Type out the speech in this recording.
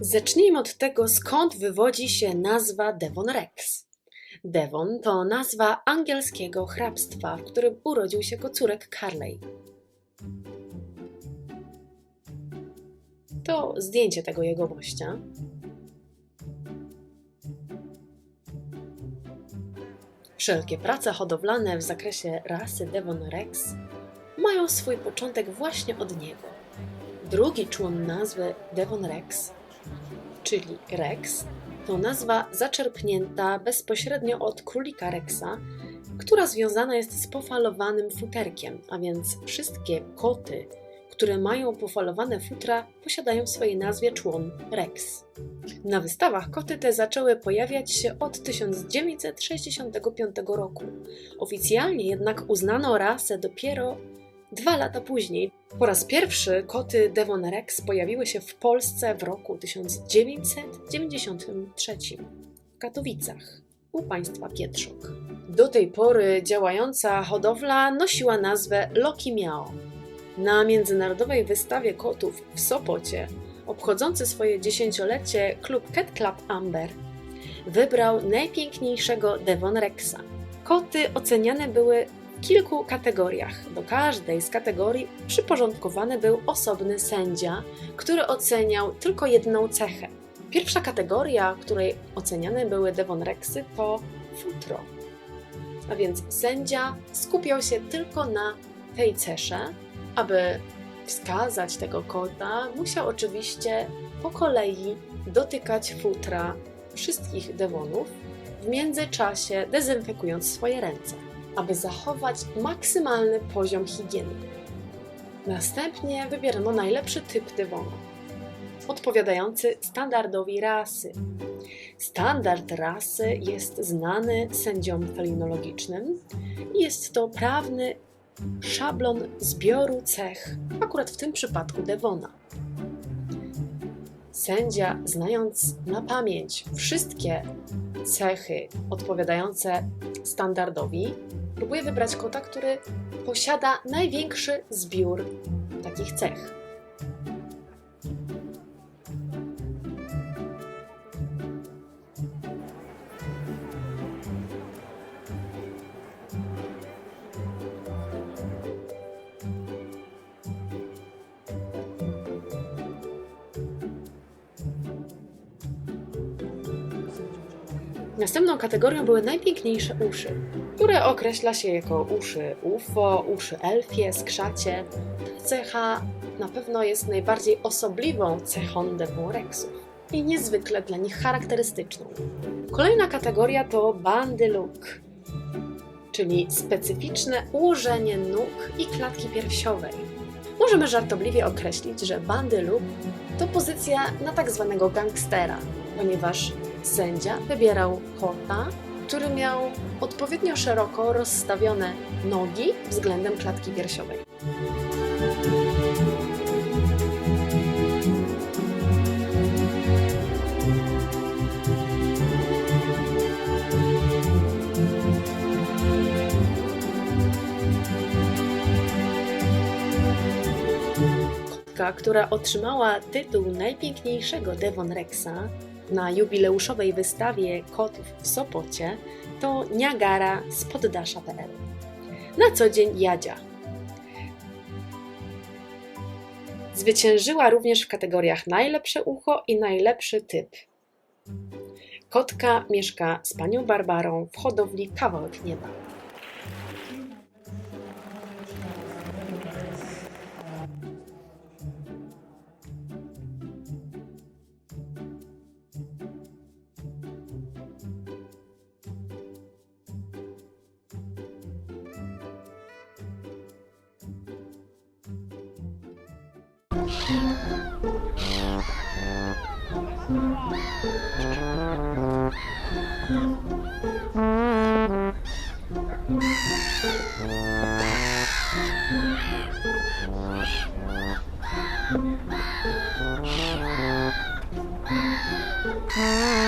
Zacznijmy od tego, skąd wywodzi się nazwa Devon Rex. Devon to nazwa angielskiego hrabstwa, w którym urodził się kocurek Carley. To zdjęcie tego jegomościa. Wszelkie prace hodowlane w zakresie rasy Devon Rex mają swój początek właśnie od niego. Drugi człon nazwy Devon Rex, czyli Rex, to nazwa zaczerpnięta bezpośrednio od królika Rexa, która związana jest z pofalowanym futerkiem, a więc wszystkie koty, które mają pofalowane futra, posiadają w swojej nazwie człon Rex. Na wystawach koty te zaczęły pojawiać się od 1965 roku. Oficjalnie jednak uznano rasę dopiero dwa lata później. Po raz pierwszy koty Devon Rex pojawiły się w Polsce w roku 1993 w Katowicach u państwa Pietrzok. Do tej pory działająca hodowla nosiła nazwę Loki Miao. Na międzynarodowej wystawie kotów w Sopocie, obchodzący swoje dziesięciolecie klub Cat Club Amber, wybrał najpiękniejszego Devon Rexa. Koty oceniane były kilku kategoriach. Do każdej z kategorii przyporządkowany był osobny sędzia, który oceniał tylko jedną cechę. Pierwsza kategoria, której oceniane były Devon Rexy, to futro. A więc sędzia skupiał się tylko na tej cesze, aby wskazać tego kota, musiał oczywiście po kolei dotykać futra wszystkich dewonów, w międzyczasie dezynfekując swoje ręce, aby zachować maksymalny poziom higieny. Następnie wybierano najlepszy typ dewona, odpowiadający standardowi rasy. Standard rasy jest znany sędziom felinologicznym i jest to prawny szablon zbioru cech, akurat w tym przypadku Devona. Sędzia, znając na pamięć wszystkie cechy odpowiadające standardowi, próbuje wybrać kota, który posiada największy zbiór takich cech. Następną kategorią były najpiękniejsze uszy, które określa się jako uszy UFO, uszy elfie, skrzacie. Ta cecha na pewno jest najbardziej osobliwą cechą Devonrexów i niezwykle dla nich charakterystyczną. Kolejna kategoria to bandy look, czyli specyficzne ułożenie nóg i klatki piersiowej. Możemy żartobliwie określić, że bandy look to pozycja na tak zwanego gangstera, ponieważ sędzia wybierał kota, który miał odpowiednio szeroko rozstawione nogi względem klatki piersiowej. Która otrzymała tytuł najpiękniejszego Devon Rexa, na jubileuszowej wystawie kotów w Sopocie to Niagara z poddasza.pl. Na co dzień Jadzia. Zwyciężyła również w kategoriach najlepsze ucho i najlepszy typ. Kotka mieszka z panią Barbarą w hodowli Kawałek Nieba. 아